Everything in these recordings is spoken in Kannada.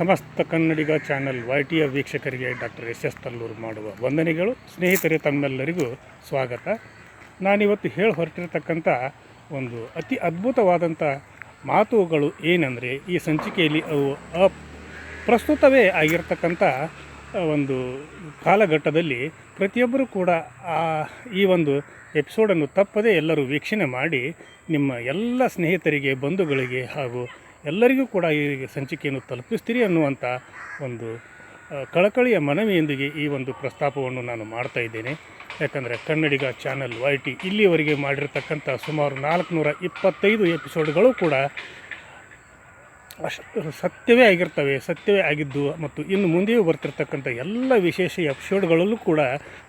ಸಮಸ್ತ ಕನ್ನಡಿಗ ಚಾನಲ್ ವೈ ಟಿಯ ವೀಕ್ಷಕರಿಗೆ ಡಾಕ್ಟರ್ ಎಸ್ ಎಸ್ ತಲ್ಲೂರು ಮಾಡುವ ವಂದನೆಗಳು. ಸ್ನೇಹಿತರೆ, ತಮ್ಮೆಲ್ಲರಿಗೂ ಸ್ವಾಗತ. ನಾನಿವತ್ತು ಹೇಳಿ ಹೊರಟಿರತಕ್ಕಂಥ ಒಂದು ಅತಿ ಅದ್ಭುತವಾದಂಥ ಮಾತುಗಳು ಏನಂದರೆ, ಈ ಸಂಚಿಕೆಯಲ್ಲಿ ಅವು ಪ್ರಸ್ತುತವೇ ಆಗಿರ್ತಕ್ಕಂಥ ಒಂದು ಕಾಲಘಟ್ಟದಲ್ಲಿ ಪ್ರತಿಯೊಬ್ಬರೂ ಕೂಡ ಆ, ಈ ಒಂದು ಎಪಿಸೋಡನ್ನು ತಪ್ಪದೇ ಎಲ್ಲರೂ ವೀಕ್ಷಣೆ ಮಾಡಿ ನಿಮ್ಮ ಎಲ್ಲ ಸ್ನೇಹಿತರಿಗೆ, ಬಂಧುಗಳಿಗೆ ಹಾಗೂ ಎಲ್ಲರಿಗೂ ಕೂಡ ಈ ಸಂಚಿಕೆಯನ್ನು ತಲುಪಿಸ್ತೀರಿ ಅನ್ನುವಂಥ ಒಂದು ಕಳಕಳಿಯ ಮನವಿಯೊಂದಿಗೆ ಈ ಒಂದು ಪ್ರಸ್ತಾಪವನ್ನು ನಾನು ಮಾಡ್ತಾ ಇದ್ದೇನೆ. ಯಾಕಂದರೆ ಕನ್ನಡಿಗ ಚಾನಲ್ ವೈ ಟಿ ಇಲ್ಲಿವರೆಗೆ ಮಾಡಿರ್ತಕ್ಕಂಥ ಸುಮಾರು ನಾಲ್ಕುನೂರ ಇಪ್ಪತ್ತೈದು ಎಪಿಸೋಡ್ಗಳು ಕೂಡ ಅಷ್ಟು ಸತ್ಯವೇ ಆಗಿರ್ತವೆ, ಸತ್ಯವೇ ಆಗಿದ್ದು ಮತ್ತು ಇನ್ನು ಮುಂದೆಯೂ ಬರ್ತಿರ್ತಕ್ಕಂಥ ಎಲ್ಲ ವಿಶೇಷ ಎಪಿಸೋಡ್ಗಳಲ್ಲೂ ಕೂಡ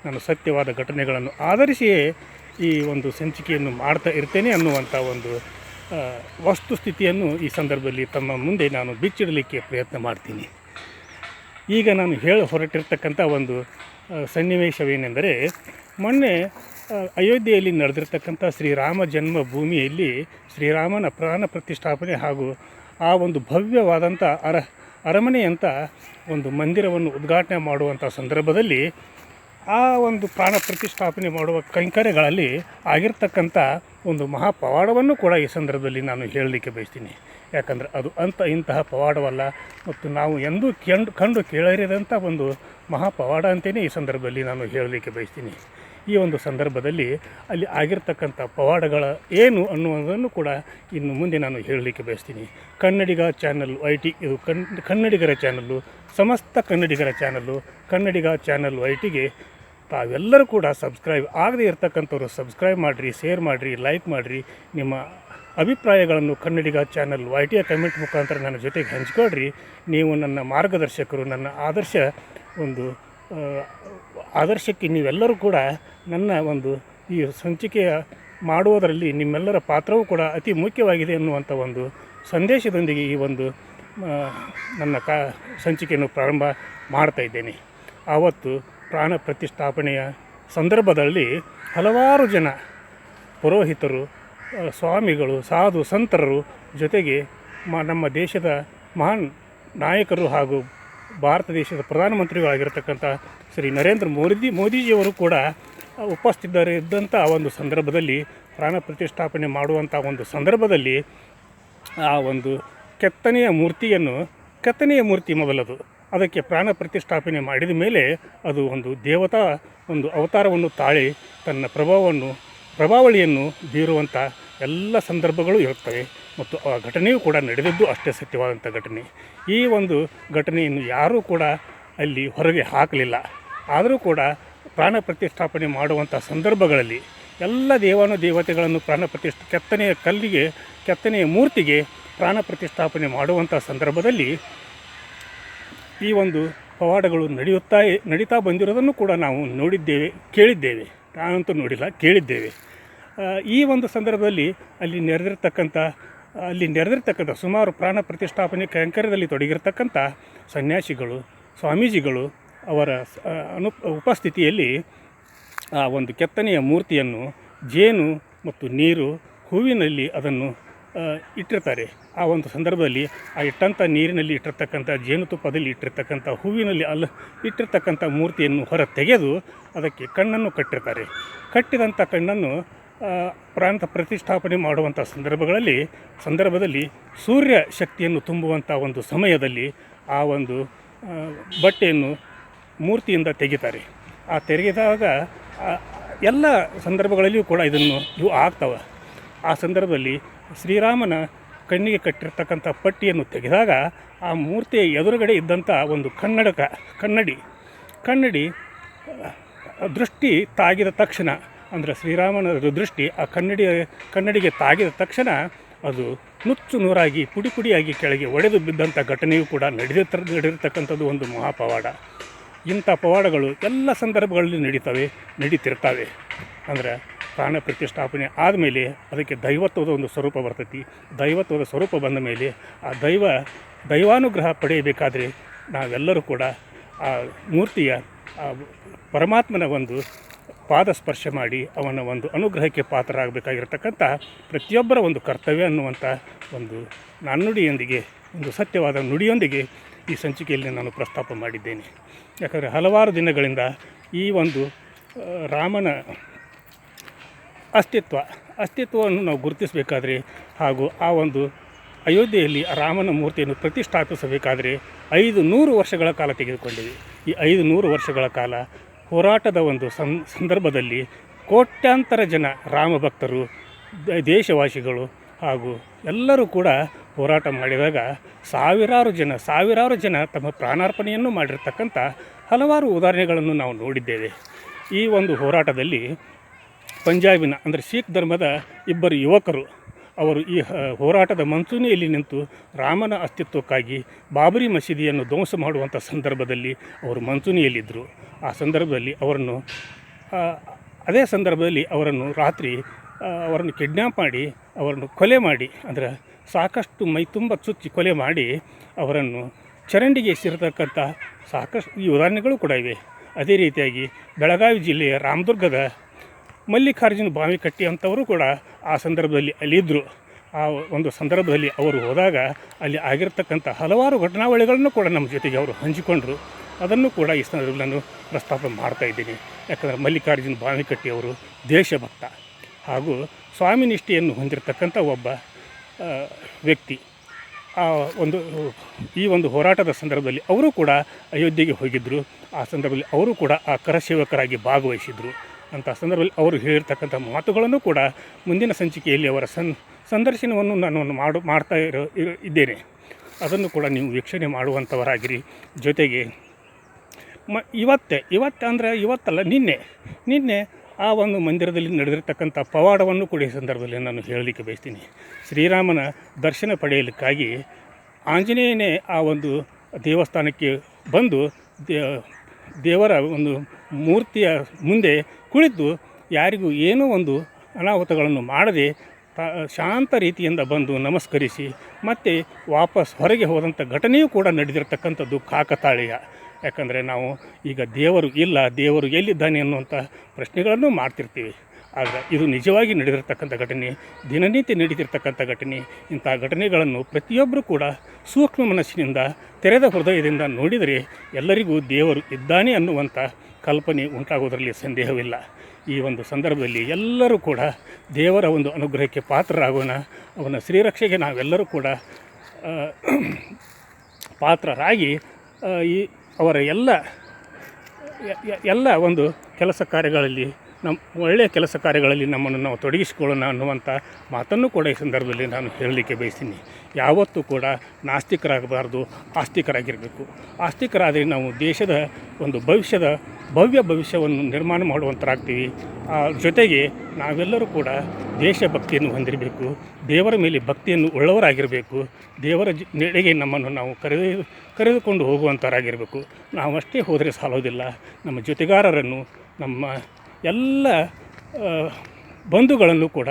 ನಾನು ಸತ್ಯವಾದ ಘಟನೆಗಳನ್ನು ಆಧರಿಸಿಯೇ ಈ ಒಂದು ಸಂಚಿಕೆಯನ್ನು ಮಾಡ್ತಾ ಇರ್ತೇನೆ ಅನ್ನುವಂಥ ಒಂದು ವಸ್ತುಸ್ಥಿತಿಯನ್ನು ಈ ಸಂದರ್ಭದಲ್ಲಿ ತಮ್ಮ ಮುಂದೆ ನಾನು ಬಿಚ್ಚಿಡಲಿಕ್ಕೆ ಪ್ರಯತ್ನ ಮಾಡ್ತೀನಿ. ಈಗ ನಾನು ಹೇಳ ಹೊರಟಿರ್ತಕ್ಕಂಥ ಒಂದು ಸನ್ನಿವೇಶವೇನೆಂದರೆ, ಮೊನ್ನೆ ಅಯೋಧ್ಯೆಯಲ್ಲಿ ನಡೆದಿರ್ತಕ್ಕಂಥ ಶ್ರೀರಾಮ ಜನ್ಮ ಭೂಮಿಯಲ್ಲಿ ಶ್ರೀರಾಮನ ಪ್ರಾಣ ಪ್ರತಿಷ್ಠಾಪನೆ ಹಾಗೂ ಆ ಒಂದು ಭವ್ಯವಾದಂಥ ಅರ, ಅರಮನೆಯಂಥ ಒಂದು ಮಂದಿರವನ್ನು ಉದ್ಘಾಟನೆ ಮಾಡುವಂಥ ಸಂದರ್ಭದಲ್ಲಿ ಆ ಒಂದು ಪ್ರಾಣ ಪ್ರತಿಷ್ಠಾಪನೆ ಮಾಡುವ ಕೈಂಕರ್ಯಗಳಲ್ಲಿ ಆಗಿರ್ತಕ್ಕಂಥ ಒಂದು ಮಹಾಪವಾಡವನ್ನು ಕೂಡ ಈ ಸಂದರ್ಭದಲ್ಲಿ ನಾನು ಹೇಳಲಿಕ್ಕೆ ಬಯಸ್ತೀನಿ. ಯಾಕಂದರೆ ಅದು ಅಂತ ಇಂತಹ ಪವಾಡವಲ್ಲ ಮತ್ತು ನಾವು ಎಂದೂ ಕಂಡು ಕಂಡು ಕೇಳರಿದಂಥ ಒಂದು ಮಹಾಪವಾಡ ಅಂತಲೇ ಈ ಸಂದರ್ಭದಲ್ಲಿ ನಾನು ಹೇಳಲಿಕ್ಕೆ ಬಯಸ್ತೀನಿ. ಈ ಒಂದು ಸಂದರ್ಭದಲ್ಲಿ ಅಲ್ಲಿ ಆಗಿರ್ತಕ್ಕಂಥ ಪವಾಡಗಳ ಏನು ಅನ್ನುವುದನ್ನು ಕೂಡ ಇನ್ನು ಮುಂದೆ ನಾನು ಹೇಳಲಿಕ್ಕೆ ಬಯಸ್ತೀನಿ. ಕನ್ನಡಿಗ ಚಾನಲ್ ಐ ಟಿ ಇದು ಕನ್, ಕನ್ನಡಿಗರ ಚಾನಲ್ಲು, ಸಮಸ್ತ ಕನ್ನಡಿಗರ ಚಾನಲ್ಲು, ಕನ್ನಡಿಗ ಚಾನಲ್ ಐ ಟಿಗೆ ತಾವೆಲ್ಲರೂ ಕೂಡ ಸಬ್ಸ್ಕ್ರೈಬ್ ಆಗದೇ ಇರ್ತಕ್ಕಂಥವ್ರು ಸಬ್ಸ್ಕ್ರೈಬ್ ಮಾಡಿರಿ ಶೇರ್ ಮಾಡಿರಿ ಲೈಕ್ ಮಾಡಿರಿ. ನಿಮ್ಮ ಅಭಿಪ್ರಾಯಗಳನ್ನು ಕನ್ನಡಿಗ ಚಾನಲ್ ವೈ ಟಿಯ ಕಮೆಂಟ್ ಮುಖಾಂತರ ನನ್ನ ಜೊತೆಗೆ ಹಂಚ್ಕೊಳ್ರಿ. ನೀವು ನನ್ನ ಮಾರ್ಗದರ್ಶಕರು, ನನ್ನ ಆದರ್ಶ ಒಂದು ಆದರ್ಶಕ್ಕೆ ನೀವೆಲ್ಲರೂ ಕೂಡ ನನ್ನ ಒಂದು ಈ ಸಂಚಿಕೆಯ ಮಾಡುವುದರಲ್ಲಿ ನಿಮ್ಮೆಲ್ಲರ ಪಾತ್ರವೂ ಕೂಡ ಅತಿ ಮುಖ್ಯವಾಗಿದೆ ಎನ್ನುವಂಥ ಒಂದು ಸಂದೇಶದೊಂದಿಗೆ ಈ ಒಂದು ನನ್ನ ಕಾ, ಸಂಚಿಕೆಯನ್ನು ಪ್ರಾರಂಭ ಮಾಡ್ತಾ ಇದ್ದೇನೆ. ಆವತ್ತು ಪ್ರಾಣ ಪ್ರತಿಷ್ಠಾಪನೆಯ ಸಂದರ್ಭದಲ್ಲಿ ಹಲವಾರು ಜನ ಪುರೋಹಿತರು ಸ್ವಾಮಿಗಳು, ಸಾಧು ಸಂತರರು ಜೊತೆಗೆ ಮ, ನಮ್ಮ ದೇಶದ ಮಹಾನ್ ನಾಯಕರು ಹಾಗೂ ಭಾರತ ದೇಶದ ಪ್ರಧಾನಮಂತ್ರಿಗಳಾಗಿರ್ತಕ್ಕಂಥ ಶ್ರೀ ನರೇಂದ್ರ ಮೋದಿ, ಮೋದಿಜಿಯವರು ಕೂಡ ಉಪಸ್ಥಿತರಿದ್ದಂಥ ಉಪಸ್ಥಿತರು ಇದ್ದಂಥ ಒಂದು ಸಂದರ್ಭದಲ್ಲಿ ಪ್ರಾಣ ಪ್ರತಿಷ್ಠಾಪನೆ ಮಾಡುವಂಥ ಒಂದು ಸಂದರ್ಭದಲ್ಲಿ ಆ ಒಂದು ಕೆತ್ತನೆಯ ಮೂರ್ತಿಯನ್ನು, ಕೆತ್ತನೆಯ ಮೂರ್ತಿ ಮೊದಲದು. ಅದಕ್ಕೆ ಪ್ರಾಣ ಪ್ರತಿಷ್ಠಾಪನೆ ಮಾಡಿದ ಮೇಲೆ ಅದು ಒಂದು ದೇವತಾ, ಒಂದು ಅವತಾರವನ್ನು ತಾಳಿ ತನ್ನ ಪ್ರಭಾವವನ್ನು, ಪ್ರಭಾವಳಿಯನ್ನು ಬೀರುವಂಥ ಎಲ್ಲ ಸಂದರ್ಭಗಳು ಇರುತ್ತವೆ. ಮತ್ತು ಆ ಘಟನೆಯೂ ಕೂಡ ನಡೆದಿದ್ದು ಅಷ್ಟೇ ಸತ್ಯವಾದಂಥ ಘಟನೆ. ಈ ಒಂದು ಘಟನೆಯನ್ನು ಯಾರೂ ಕೂಡ ಅಲ್ಲಿ ಹೊರಗೆ ಹಾಕಲಿಲ್ಲ. ಆದರೂ ಕೂಡ ಪ್ರಾಣ ಪ್ರತಿಷ್ಠಾಪನೆ ಮಾಡುವಂಥ ಸಂದರ್ಭಗಳಲ್ಲಿ ಎಲ್ಲ ದೇವಾನು ದೇವತೆಗಳನ್ನು ಪ್ರಾಣ ಪ್ರತಿಷ್ಠ, ಕೆತ್ತನೆಯ ಕಲ್ಲಿಗೆ, ಕೆತ್ತನೆಯ ಮೂರ್ತಿಗೆ ಪ್ರಾಣ ಪ್ರತಿಷ್ಠಾಪನೆ ಮಾಡುವಂಥ ಸಂದರ್ಭದಲ್ಲಿ ಈ ಒಂದು ಪವಾಡಗಳು ನಡೆಯುತ್ತಾ ನಡೀತಾ ಬಂದಿರೋದನ್ನು ಕೂಡ ನಾವು ನೋಡಿದ್ದೇವೆ, ಕೇಳಿದ್ದೇವೆ. ನಾನಂತೂ ನೋಡಿಲ್ಲ, ಕೇಳಿದ್ದೇವೆ. ಈ ಒಂದು ಸಂದರ್ಭದಲ್ಲಿ ಅಲ್ಲಿ ನೆರೆದಿರ್ತಕ್ಕಂಥ ಅಲ್ಲಿ ನೆರೆದಿರ್ತಕ್ಕಂಥ ಸುಮಾರು ಪ್ರಾಣ ಪ್ರತಿಷ್ಠಾಪನೆ ಕೈಂಕರ್ಯದಲ್ಲಿ ತೊಡಗಿರ್ತಕ್ಕಂಥ ಸನ್ಯಾಸಿಗಳು, ಸ್ವಾಮೀಜಿಗಳು ಅವರ ಅನು, ಉಪಸ್ಥಿತಿಯಲ್ಲಿ ಆ ಒಂದು ಕೆತ್ತನೆಯ ಮೂರ್ತಿಯನ್ನು, ಜೇನು ಮತ್ತು ನೀರು ಹೂವಿನಲ್ಲಿ ಅದನ್ನು ಇಟ್ಟಿರ್ತಾರೆ. ಆ ಒಂದು ಸಂದರ್ಭದಲ್ಲಿ ಆ ಇಟ್ಟಂಥ ನೀರಿನಲ್ಲಿ ಇಟ್ಟಿರ್ತಕ್ಕಂಥ ಜೇನುತುಪ್ಪದಲ್ಲಿ ಇಟ್ಟಿರ್ತಕ್ಕಂಥ ಹೂವಿನಲ್ಲಿ ಅಲ್ಲ, ಇಟ್ಟಿರ್ತಕ್ಕಂಥ ಮೂರ್ತಿಯನ್ನು ಹೊರ ತೆಗೆದು ಅದಕ್ಕೆ ಕಣ್ಣನ್ನು ಕಟ್ಟಿರ್ತಾರೆ. ಕಟ್ಟಿದಂಥ ಕಣ್ಣನ್ನು ಪ್ರಾಂತ ಪ್ರತಿಷ್ಠಾಪನೆ ಮಾಡುವಂಥ ಸಂದರ್ಭಗಳಲ್ಲಿ, ಸಂದರ್ಭದಲ್ಲಿ ಸೂರ್ಯ ಶಕ್ತಿಯನ್ನು ತುಂಬುವಂಥ ಒಂದು ಸಮಯದಲ್ಲಿ ಆ ಒಂದು ಬಟ್ಟೆಯನ್ನು ಮೂರ್ತಿಯಿಂದ ತೆಗಿತಾರೆ. ಆ ತೆಗೆದಾಗ ಎಲ್ಲ ಸಂದರ್ಭಗಳಲ್ಲಿಯೂ ಕೂಡ ಇದನ್ನು ಇವು ಆಗ್ತವೆ. ಆ ಸಂದರ್ಭದಲ್ಲಿ ಶ್ರೀರಾಮನ ಕಣ್ಣಿಗೆ ಕಟ್ಟಿರ್ತಕ್ಕಂಥ ಪಟ್ಟಿಯನ್ನು ತೆಗೆದಾಗ ಆ ಮೂರ್ತಿಯ ಎದುರುಗಡೆ ಇದ್ದಂಥ ಒಂದು ಕನ್ನಡಕ, ಕನ್ನಡಿ ಕನ್ನಡಿ ದೃಷ್ಟಿ ತಾಗಿದ ತಕ್ಷಣ, ಅಂದರೆ ಶ್ರೀರಾಮನ ದೃಷ್ಟಿ ಆ ಕನ್ನಡಿ ಕನ್ನಡಿಗೆ ತಾಗಿದ ತಕ್ಷಣ ಅದು ನುಚ್ಚು ನೂರಾಗಿ, ಪುಡಿ ಪುಡಿಯಾಗಿ ಕೆಳಗೆ ಒಡೆದು ಬಿದ್ದಂಥ ಘಟನೆಯೂ ಕೂಡ ನಡೆದಿರ್ತ ನಡೆದಿರ್ತಕ್ಕಂಥದ್ದು ಒಂದು ಮಹಾಪವಾಡ. ಇಂಥ ಪವಾಡಗಳು ಎಲ್ಲ ಸಂದರ್ಭಗಳಲ್ಲಿ ನಡೀತವೆ, ನಡೀತಿರ್ತವೆ. ಅಂದರೆ ಪ್ರಾಣ ಪ್ರತಿಷ್ಠಾಪನೆ ಆದಮೇಲೆ ಅದಕ್ಕೆ ದೈವತ್ವದ ಒಂದು ಸ್ವರೂಪ ಬರ್ತೈತಿ. ದೈವತ್ವದ ಸ್ವರೂಪ ಬಂದ ಮೇಲೆ ಆ ದೈವ ದೈವಾನುಗ್ರಹ ಪಡೆಯಬೇಕಾದರೆ ನಾವೆಲ್ಲರೂ ಕೂಡ ಆ ಮೂರ್ತಿಯ ಪರಮಾತ್ಮನ ಒಂದು ಪಾದ ಸ್ಪರ್ಶ ಮಾಡಿ ಅವನ ಒಂದು ಅನುಗ್ರಹಕ್ಕೆ ಪಾತ್ರರಾಗಬೇಕಾಗಿರ್ತಕ್ಕಂಥ ಪ್ರತಿಯೊಬ್ಬರ ಒಂದು ಕರ್ತವ್ಯ ಅನ್ನುವಂಥ ಒಂದು ನಾಣ್ಣುಡಿಯೊಂದಿಗೆ ಒಂದು ಸತ್ಯವಾದ ನುಡಿಯೊಂದಿಗೆ ಈ ಸಂಚಿಕೆಯಲ್ಲಿ ನಾನು ಪ್ರಸ್ತಾಪ ಮಾಡಿದ್ದೇನೆ. ಯಾಕಂದರೆ ಹಲವಾರು ದಿನಗಳಿಂದ ಈ ಒಂದು ರಾಮನ ಅಸ್ತಿತ್ವ, ಅಸ್ತಿತ್ವವನ್ನು ನಾವು ಗುರುತಿಸಬೇಕಾದ್ರೆ ಹಾಗೂ ಆ ಒಂದು ಅಯೋಧ್ಯೆಯಲ್ಲಿ ರಾಮನ ಮೂರ್ತಿಯನ್ನು ಪ್ರತಿಷ್ಠಾಪಿಸಬೇಕಾದರೆ ಐದು ನೂರು ವರ್ಷಗಳ ಕಾಲ ತೆಗೆದುಕೊಂಡಿವೆ ಈ ಐದು ನೂರು ವರ್ಷಗಳ ಕಾಲ ಹೋರಾಟದ ಒಂದು ಸಂದರ್ಭದಲ್ಲಿ ಕೋಟ್ಯಾಂತರ ಜನ ರಾಮ ಭಕ್ತರು ದೇಶವಾಸಿಗಳು ಹಾಗೂ ಎಲ್ಲರೂ ಕೂಡ ಹೋರಾಟ ಮಾಡಿದಾಗ ಸಾವಿರಾರು ಜನ ಸಾವಿರಾರು ಜನ ತಮ್ಮ ಪ್ರಾಣಾರ್ಪಣೆಯನ್ನು ಮಾಡಿರ್ತಕ್ಕಂಥ ಹಲವಾರು ಉದಾಹರಣೆಗಳನ್ನು ನಾವು ನೋಡಿದ್ದೇವೆ. ಈ ಒಂದು ಹೋರಾಟದಲ್ಲಿ ಪಂಜಾಬಿನ, ಅಂದರೆ ಸಿಖ್ ಧರ್ಮದ ಇಬ್ಬರು ಯುವಕರು. ಅವರು ಈ ಹೋರಾಟದ ಮನ್ಸೂನಿಯಲ್ಲಿ ನಿಂತು ರಾಮನ ಅಸ್ತಿತ್ವಕ್ಕಾಗಿ ಬಾಬರಿ ಮಸೀದಿಯನ್ನು ಧ್ವಂಸ ಮಾಡುವಂಥ ಸಂದರ್ಭದಲ್ಲಿ ಅವರು ಮನ್ಸೂನಿಯಲ್ಲಿದ್ದರು ಆ ಸಂದರ್ಭದಲ್ಲಿ ಅವರನ್ನು ಅದೇ ಸಂದರ್ಭದಲ್ಲಿ ಅವರನ್ನು ರಾತ್ರಿ ಅವರನ್ನು ಕಿಡ್ನ್ಯಾಪ್ ಮಾಡಿ, ಅವರನ್ನು ಕೊಲೆ ಮಾಡಿ, ಅಂದರೆ ಸಾಕಷ್ಟು ಮೈ ತುಂಬ ಚುಚ್ಚಿ ಕೊಲೆ ಮಾಡಿ ಅವರನ್ನು ಚರಂಡಿಗೆ ಸೇರತಕ್ಕಂಥ ಸಾಕಷ್ಟು ಈ ಉದಾಹರಣೆಗಳು ಕೂಡ ಇವೆ. ಅದೇ ರೀತಿಯಾಗಿ ಬೆಳಗಾವಿ ಜಿಲ್ಲೆಯ ರಾಮದುರ್ಗದ ಮಲ್ಲಿಕಾರ್ಜುನ ಬಾವಿಕಟ್ಟಿ ಅಂಥವರು ಕೂಡ ಆ ಸಂದರ್ಭದಲ್ಲಿ ಅಲ್ಲಿದ್ದರು ಆ ಒಂದು ಸಂದರ್ಭದಲ್ಲಿ ಅವರು ಹೋದಾಗ ಅಲ್ಲಿ ಆಗಿರ್ತಕ್ಕಂಥ ಹಲವಾರು ಘಟನಾವಳಿಗಳನ್ನು ಕೂಡ ನಮ್ಮ ಜೊತೆಗೆ ಅವರು ಹಂಚಿಕೊಂಡರು. ಅದನ್ನು ಕೂಡ ಈ ಸಂದರ್ಭದಲ್ಲಿ ನಾನು ಪ್ರಸ್ತಾಪ ಮಾಡ್ತಾ ಇದ್ದೀನಿ. ಯಾಕಂದರೆ ಮಲ್ಲಿಕಾರ್ಜುನ ಬಾವಿಕಟ್ಟಿ ಅವರು ದೇಶಭಕ್ತ ಹಾಗೂ ಸ್ವಾಮಿ ನಿಷ್ಠೆಯನ್ನು ಹೊಂದಿರತಕ್ಕಂಥ ಒಬ್ಬ ವ್ಯಕ್ತಿ. ಆ ಒಂದು, ಈ ಒಂದು ಹೋರಾಟದ ಸಂದರ್ಭದಲ್ಲಿ ಅವರು ಕೂಡ ಅಯೋಧ್ಯೆಗೆ ಹೋಗಿದ್ದರು ಆ ಸಂದರ್ಭದಲ್ಲಿ ಅವರು ಕೂಡ ಆ ಕರಸೇವಕರಾಗಿ ಭಾಗವಹಿಸಿದರು. ಅಂಥ ಸಂದರ್ಭದಲ್ಲಿ ಅವರು ಹೇಳಿರ್ತಕ್ಕಂಥ ಮಾತುಗಳನ್ನು ಕೂಡ ಮುಂದಿನ ಸಂಚಿಕೆಯಲ್ಲಿ ಅವರ ಸನ್ ಸಂದರ್ಶನವನ್ನು ನಾನು ಮಾಡು ಮಾಡ್ತಾ ಇರೋ- ಇದ್ದೇನೆ. ಅದನ್ನು ಕೂಡ ನೀವು ವೀಕ್ಷಣೆ ಮಾಡುವಂಥವರಾಗಿರಿ. ಜೊತೆಗೆ ಮ ಇವತ್ತೇ, ಇವತ್ತು ಅಂದರೆ ಇವತ್ತಲ್ಲ, ನಿನ್ನೆ ನಿನ್ನೆ ಆ ಒಂದು ಮಂದಿರದಲ್ಲಿ ನಡೆದಿರ್ತಕ್ಕಂಥ ಪವಾಡವನ್ನು ಕೂಡ ಈ ಸಂದರ್ಭದಲ್ಲಿ ನಾನು ಹೇಳಲಿಕ್ಕೆ ಬಯಸ್ತೀನಿ. ಶ್ರೀರಾಮನ ದರ್ಶನ ಪಡೆಯಲಿಕ್ಕಾಗಿ ಆಂಜನೇಯನೇ ಆ ಒಂದು ದೇವಸ್ಥಾನಕ್ಕೆ ಬಂದು ದೇ ದೇವರ ಒಂದು ಮೂರ್ತಿಯ ಮುಂದೆ ಕುಳಿತು ಯಾರಿಗೂ ಏನೂ ಒಂದು ಅನಾಹುತಗಳನ್ನು ಮಾಡದೆ ತ ಶಾಂತ ರೀತಿಯಿಂದ ಬಂದು ನಮಸ್ಕರಿಸಿ ಮತ್ತೆ ವಾಪಸ್ ಹೊರಗೆ ಹೋದಂಥ ಘಟನೆಯೂ ಕೂಡ ನಡೆದಿರತಕ್ಕಂಥದ್ದು ಕಾಕತಾಳೀಯ. ಯಾಕಂದರೆ ನಾವು ಈಗ ದೇವರು ಇಲ್ಲ ದೇವರು ಎಲ್ಲಿದ್ದಾನೆ ಅನ್ನುವಂಥ ಪ್ರಶ್ನೆಗಳನ್ನು ಮಾಡ್ತಿರ್ತೀವಿ. ಆದರೆ ಇದು ನಿಜವಾಗಿ ನಡೆದಿರ್ತಕ್ಕಂಥ ಘಟನೆ, ದಿನನಿತ್ಯ ನಡೀತಿರ್ತಕ್ಕಂಥ ಘಟನೆ, ಇಂಥ ಘಟನೆಗಳನ್ನು ಪ್ರತಿಯೊಬ್ಬರೂ ಕೂಡ ಸೂಕ್ಷ್ಮ ಮನಸ್ಸಿನಿಂದ, ತೆರೆದ ಹೃದಯದಿಂದ ನೋಡಿದರೆ ಎಲ್ಲರಿಗೂ ದೇವರು ಇದ್ದಾನೆ ಅನ್ನುವಂಥ ಕಲ್ಪನೆ ಉಂಟಾಗೋದರಲ್ಲಿ ಸಂದೇಹವಿಲ್ಲ. ಈ ಒಂದು ಸಂದರ್ಭದಲ್ಲಿ ಎಲ್ಲರೂ ಕೂಡ ದೇವರ ಒಂದು ಅನುಗ್ರಹಕ್ಕೆ ಪಾತ್ರರಾಗೋಣ, ಅವನ ಶ್ರೀರಕ್ಷೆಗೆ ನಾವೆಲ್ಲರೂ ಕೂಡ ಪಾತ್ರರಾಗಿ ಈ ಅವರ ಎಲ್ಲ ಎಲ್ಲ ಒಂದು ಕೆಲಸ ಕಾರ್ಯಗಳಲ್ಲಿ ನಮ್ಮ ಒಳ್ಳೆಯ ಕೆಲಸ ಕಾರ್ಯಗಳಲ್ಲಿ ನಮ್ಮನ್ನು ನಾವು ತೊಡಗಿಸಿಕೊಳ್ಳೋಣ ಅನ್ನುವಂಥ ಮಾತನ್ನು ಕೂಡ ಈ ಸಂದರ್ಭದಲ್ಲಿ ನಾನು ಹೇಳಲಿಕ್ಕೆ ಬಯಸ್ತೀನಿ. ಯಾವತ್ತೂ ಕೂಡ ನಾಸ್ತಿಕರಾಗಬಾರ್ದು, ಆಸ್ತಿಕರಾಗಿರಬೇಕು. ಆಸ್ತಿಕರಾದರೆ ನಾವು ದೇಶದ ಒಂದು ಭವಿಷ್ಯದ ಭವ್ಯ ಭವಿಷ್ಯವನ್ನು ನಿರ್ಮಾಣ ಮಾಡುವಂಥರಾಗ್ತೀವಿ ಆ ಜೊತೆಗೆ ನಾವೆಲ್ಲರೂ ಕೂಡ ದೇಶಭಕ್ತಿಯನ್ನು ಹೊಂದಿರಬೇಕು. ದೇವರ ಮೇಲೆ ಭಕ್ತಿಯನ್ನು ಉಳ್ಳವರಾಗಿರಬೇಕು. ದೇವರ ನೆಡೆಗೆ ನಮ್ಮನ್ನು ನಾವು ಕರೆದು ಕರೆದುಕೊಂಡು ಹೋಗುವಂಥವರಾಗಿರಬೇಕು ನಾವು ಅಷ್ಟೇ ಹೋದರೆ ಸಾಲೋದಿಲ್ಲ. ನಮ್ಮ ಜೊತೆಗಾರರನ್ನು ನಮ್ಮ ಎಲ್ಲ ಬಂಧುಗಳನ್ನು ಕೂಡ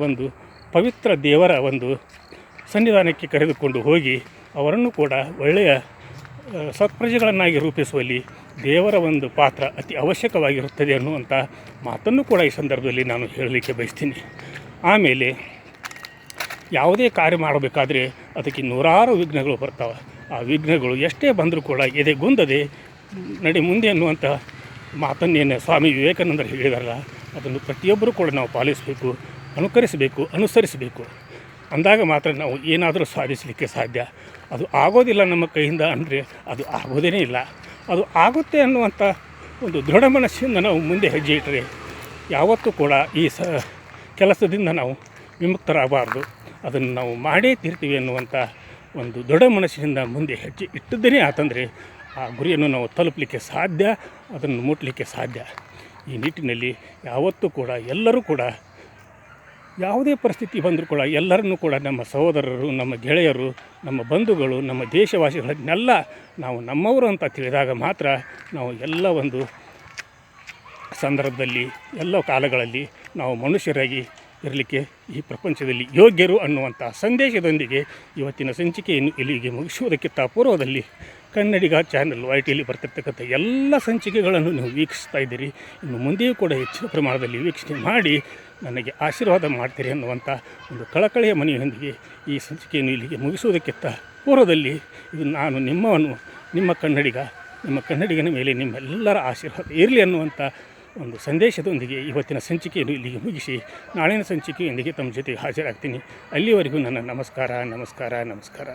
ಒಂದು ಪವಿತ್ರ ದೇವರ ಒಂದು ಸನ್ನಿಧಾನಕ್ಕೆ ಕರೆದುಕೊಂಡು ಹೋಗಿ ಅವರನ್ನು ಕೂಡ ಒಳ್ಳೆಯ ಸತ್ಪ್ರಜೆಗಳನ್ನಾಗಿ ರೂಪಿಸುವಲ್ಲಿ ದೇವರ ಒಂದು ಪಾತ್ರ ಅತಿ ಅವಶ್ಯಕವಾಗಿರುತ್ತದೆ ಅನ್ನುವಂಥ ಮಾತನ್ನು ಕೂಡ ಈ ಸಂದರ್ಭದಲ್ಲಿ ನಾನು ಹೇಳಲಿಕ್ಕೆ ಬಯಸ್ತೀನಿ. ಆಮೇಲೆ ಯಾವುದೇ ಕಾರ್ಯ ಮಾಡಬೇಕಾದ್ರೆ ಅದಕ್ಕೆ ನೂರಾರು ವಿಘ್ನಗಳು ಬರ್ತಾವೆ. ಆ ವಿಘ್ನಗಳು ಎಷ್ಟೇ ಬಂದರೂ ಕೂಡ ಎದೆಗುಂದದೆ ನಡೆ ಮುಂದೆ ಅನ್ನುವಂಥ ಮಾತನ್ನೇನು ಸ್ವಾಮಿ ವಿವೇಕಾನಂದರು ಹೇಳಿದಾರಲ್ಲ, ಅದನ್ನು ಪ್ರತಿಯೊಬ್ಬರೂ ಕೂಡ ನಾವು ಪಾಲಿಸಬೇಕು, ಅನುಕರಿಸಬೇಕು, ಅನುಸರಿಸಬೇಕು. ಅಂದಾಗ ಮಾತ್ರ ನಾವು ಏನಾದರೂ ಸಾಧಿಸಲಿಕ್ಕೆ ಸಾಧ್ಯ. ಅದು ಆಗೋದಿಲ್ಲ ನಮ್ಮ ಕೈಯಿಂದ ಅಂದರೆ ಅದು ಆಗೋದೇ ಇಲ್ಲ. ಅದು ಆಗುತ್ತೆ ಅನ್ನುವಂಥ ಒಂದು ದೃಢ ಮನಸ್ಸಿಂದ ನಾವು ಮುಂದೆ ಹೆಜ್ಜೆ ಇಟ್ಟರೆ ಯಾವತ್ತೂ ಕೂಡ ಈ ಸ, ಕೆಲಸದಿಂದ ನಾವು ವಿಮುಕ್ತರಾಗಬಾರ್ದು. ಅದನ್ನು ನಾವು ಮಾಡೇ ತೀರ್ತೀವಿ ಅನ್ನುವಂಥ ಒಂದು ದೃಢ ಮನಸ್ಸಿನಿಂದ ಮುಂದೆ ಹೆಜ್ಜೆ ಇಟ್ಟಿದ್ದೇನೆ ಆತಂದರೆ ಆ ಗುರಿಯನ್ನು ನಾವು ತಲುಪಲಿಕ್ಕೆ ಸಾಧ್ಯ, ಅದನ್ನು ಮುಟ್ಟಲಿಕ್ಕೆ ಸಾಧ್ಯ. ಈ ನಿಟ್ಟಿನಲ್ಲಿ ಯಾವತ್ತೂ ಕೂಡ ಎಲ್ಲರೂ ಕೂಡ ಯಾವುದೇ ಪರಿಸ್ಥಿತಿ ಬಂದರೂ ಕೂಡ ಎಲ್ಲರನ್ನೂ ಕೂಡ ನಮ್ಮ ಸಹೋದರರು, ನಮ್ಮ ಗೆಳೆಯರು, ನಮ್ಮ ಬಂಧುಗಳು, ನಮ್ಮ ದೇಶವಾಸಿಗಳನ್ನೆಲ್ಲ ನಾವು ನಮ್ಮವರು ಅಂತ ತಿಳಿದಾಗ ಮಾತ್ರ ನಾವು ಎಲ್ಲ ಒಂದು ಸಂದರ್ಭದಲ್ಲಿ, ಎಲ್ಲ ಕಾಲಗಳಲ್ಲಿ ನಾವು ಮನುಷ್ಯರಾಗಿ ಇರಲಿಕ್ಕೆ ಈ ಪ್ರಪಂಚದಲ್ಲಿ ಯೋಗ್ಯರು ಅನ್ನುವಂಥ ಸಂದೇಶದೊಂದಿಗೆ ಇವತ್ತಿನ ಸಂಚಿಕೆಯನ್ನು ಇಲ್ಲಿಗೆ ಮುಗಿಸುವುದಕ್ಕಿಂತ ಪೂರ್ವದಲ್ಲಿ ಕನ್ನಡಿಗ ಚಾನೆಲ್ ವೈ ಟಿಯಲ್ಲಿ ಬರ್ತಿರ್ತಕ್ಕಂಥ ಎಲ್ಲ ಸಂಚಿಕೆಗಳನ್ನು ನೀವು ವೀಕ್ಷಿಸ್ತಾ ಇದ್ದೀರಿ. ಇನ್ನು ಮುಂದೆಯೂ ಕೂಡ ಹೆಚ್ಚಿನ ಪ್ರಮಾಣದಲ್ಲಿ ವೀಕ್ಷಣೆ ಮಾಡಿ ನನಗೆ ಆಶೀರ್ವಾದ ಮಾಡ್ತೀರಿ ಅನ್ನುವಂಥ ಒಂದು ಕಳಕಳಿಯ ಮನೆಯೊಂದಿಗೆ ಈ ಸಂಚಿಕೆಯನ್ನು ಇಲ್ಲಿಗೆ ಮುಗಿಸುವುದಕ್ಕಿಂತ ಪೂರ್ವದಲ್ಲಿ ಇದು ನಾನು ನಿಮ್ಮವನ್ನು ನಿಮ್ಮ ಕನ್ನಡಿಗ, ನಿಮ್ಮ ಕನ್ನಡಿಗನ ಮೇಲೆ ನಿಮ್ಮೆಲ್ಲರ ಆಶೀರ್ವಾದ ಇರಲಿ ಅನ್ನುವಂಥ ಒಂದು ಸಂದೇಶದೊಂದಿಗೆ ಇವತ್ತಿನ ಸಂಚಿಕೆಯನ್ನು ಇಲ್ಲಿಗೆ ಮುಗಿಸಿ ನಾಳಿನ ಸಂಚಿಕೆಯೊಂದಿಗೆ ತಮ್ಮ ಜೊತೆಗೆ ಹಾಜರಾಗ್ತೀನಿ. ಅಲ್ಲಿವರೆಗೂ ನನ್ನ ನಮಸ್ಕಾರ ನಮಸ್ಕಾರ ನಮಸ್ಕಾರ.